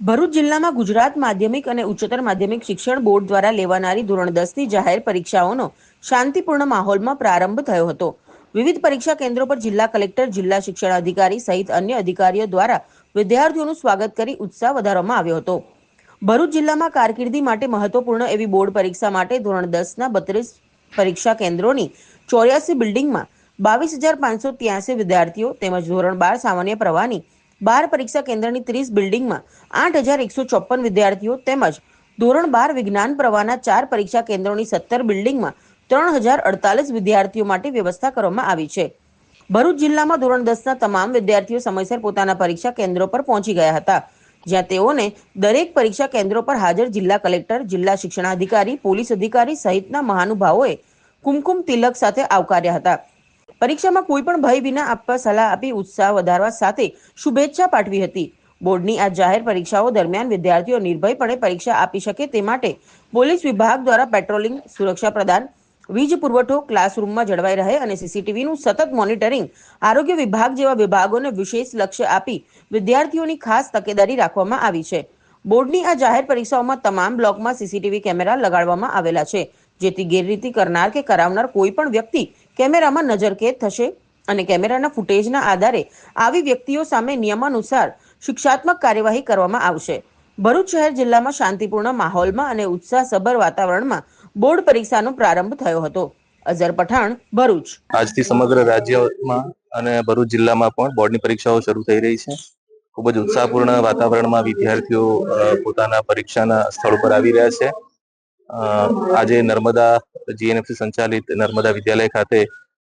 ભરૂચ જિલ્લામાં ગુજરાત માધ્યમિક અને ઉચ્ચતર માધ્યમિક શિક્ષણ બોર્ડ દ્વારા લેવાનારી ધોરણ દસની જાહેર પરીક્ષાઓનો શાંતિપૂર્ણ માહોલમાં પ્રારંભ થયો હતો. વિવિધ પરીક્ષા કેન્દ્રો પર જિલ્લા કલેક્ટર, જિલ્લા શિક્ષણ અધિકારી સહિત અન્ય અધિકારીઓ દ્વારા વિદ્યાર્થીઓનું સ્વાગત કરી ઉત્સાહ વધારવામાં આવ્યો હતો. ભરૂચ જિલ્લામાં કારકિર્દી માટે મહત્વપૂર્ણ એવી બોર્ડ પરીક્ષા માટે ધોરણ દસના બત્રીસ પરીક્ષા કેન્દ્રોની ચોર્યાસી બિલ્ડિંગમાં બાવીસ હજાર પાંચસો ત્યાસી વિદ્યાર્થીઓ તેમજ ધોરણ બાર સામાન્ય પ્રવાહની બાર પરીક્ષા કેન્દ્રની ત્રીસ બિલ્ડિંગમાં આઠ હજાર એકસો ચોપન વિદ્યાર્થીઓ તેમજ ધોરણ બાર વિજ્ઞાન પ્રવાહના ચાર પરીક્ષા કેન્દ્રોની સત્તર બિલ્ડિંગમાં ત્રણ હજાર અડતાલીસ વિદ્યાર્થીઓ માટે વ્યવસ્થા કરવામાં આવી છે. ભરૂચ જિલ્લામાં ધોરણ દસના તમામ વિદ્યાર્થીઓ સમયસર પોતાના પરીક્ષા કેન્દ્રો પર પહોંચી ગયા હતા, જ્યાં તેઓને દરેક પરીક્ષા કેન્દ્રો પર હાજર જિલ્લા કલેક્ટર, જિલ્લા શિક્ષણાધિકારી, પોલીસ અધિકારી સહિતના મહાનુભાવોએ કુમકુમ તિલક સાથે આવકાર્યા હતા. પરીક્ષામાં કોઈ પણ ભય વિના આપવા સલાહ આપી ઉત્સાહ વધારવા સાથે શુભેચ્છા પાઠવી હતી. બોર્ડની આ જાહેર પરીક્ષાઓ દરમિયાન વિદ્યાર્થીઓ નિર્ભયપણે પરીક્ષા આપી શકે તે માટે પોલીસ વિભાગ દ્વારા પેટ્રોલિંગ, સુરક્ષા પ્રદાન, વીજ પુરવઠો, ક્લાસરૂમમાં જળવાઈ રહે અને સીસીટીવીનું સતત મોનિટરિંગ આરોગ્ય વિભાગ જેવા વિભાગોને વિશેષ લક્ષ્ય આપી વિદ્યાર્થીઓની ખાસ તકેદારી રાખવામાં આવી છે. બોર્ડની આ જાહેર પરીક્ષાઓમાં તમામ બ્લોકમાં સીસીટીવી કેમેરા લગાડવામાં આવેલા છે, જેથી ગેરરીતિ કરનાર કે કરાવનાર કોઈ પણ વ્યક્તિ કેમેરામાં નજરકેદ થશે અને કેમેરાના ફૂટેજના આધારે આવી વ્યક્તિઓ સામે નિયમાનુસાર શિક્ષાત્મક કાર્યવાહી કરવામાં આવશે. ભરૂચ શહેર જિલ્લામાં શાંતિપૂર્ણ માહોલમાં અને ઉત્સાહસભર વાતાવરણમાં બોર્ડ પરીક્ષાનો પ્રારંભ થયો હતો. અઝર પઠાણ, ભરૂચ. આજથી સમગ્ર રાજ્યમાં અને ભરૂચ જિલ્લામાં પણ બોર્ડની પરીક્ષાઓ શરૂ થઈ રહી છે. ખૂબ જ ઉત્સાહપૂર્ણ વાતાવરણમાં વિદ્યાર્થીઓ પોતાના પરીક્ષાના સ્થળ પર આવી રહ્યા છે. આજે નર્મદા જીએનએફસી સંચાલિત નર્મદા વિદ્યાલય ખાતે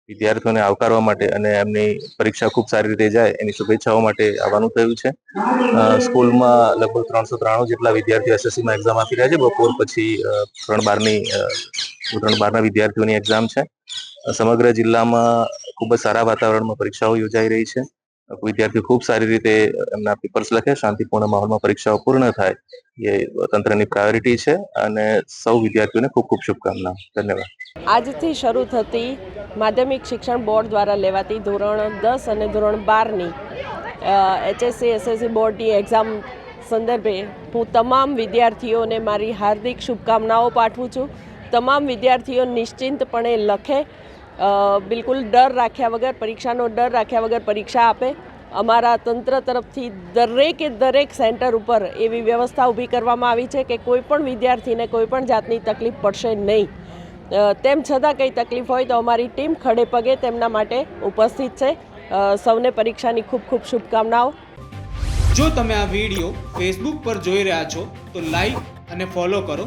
વિદ્યાર્થીઓને આવકારવા માટે અને એમની પરીક્ષા ખૂબ સારી રીતે જાય એની શુભેચ્છાઓ માટે આવવાનું થયું છે. સ્કૂલમાં લગભગ ત્રણસો ત્રાણું જેટલા વિદ્યાર્થીઓ એસએસસીમાં એક્ઝામ આપી રહ્યા છે. બપોર પછી ત્રણ બારની ધોરણ બારના વિદ્યાર્થીઓની એક્ઝામ છે. સમગ્ર જિલ્લામાં ખૂબ જ સારા વાતાવરણમાં પરીક્ષાઓ યોજાઈ રહી છે. વિદ્યાર્થીઓ ખૂબ સારી રીતે એમના પેપર્સ લખે, શાંતિપૂર્ણ માહોલમાં પરીક્ષાઓ પૂર્ણ થાય. એ તંત્રની પ્રાયોરિટી છે અને સૌ વિદ્યાર્થીઓને ખૂબ ખૂબ શુભકામના ધન્યવાદ. આજથી શરૂ થતી માધ્યમિક શિક્ષણ બોર્ડ દ્વારા લેવાતી ધોરણ દસ અને ધોરણ બારની એચએસસી એસએસસી બોર્ડની એક્ઝામ સંદર્ભે હું તમામ વિદ્યાર્થીઓને મારી હાર્દિક શુભકામનાઓ પાઠવું છું. તમામ વિદ્યાર્થીઓ નિશ્ચિંતપણે લખે બિલકુલ ડર રાખ્યા વગર, પરીક્ષાનો ડર રાખ્યા વગર પરીક્ષા આપે. અમારા તંત્ર તરફથી દરેકે દરેક સેન્ટર ઉપર એવી વ્યવસ્થા ઊભી કરવામાં આવી છે કે કોઈ પણ વિદ્યાર્થીને કોઈ પણ જાતની તકલીફ પડશે નહીં. તેમ છતાં કંઈ તકલીફ હોય તો અમારી ટીમ ખડે પગે તેમના માટે ઉપસ્થિત છે. સૌને પરીક્ષાની ખૂબ ખૂબ શુભકામનાઓ. જો તમે આ વીડિયો ફેસબુક પર જોઈ રહ્યા છો તો લાઈક અને ફોલો કરો.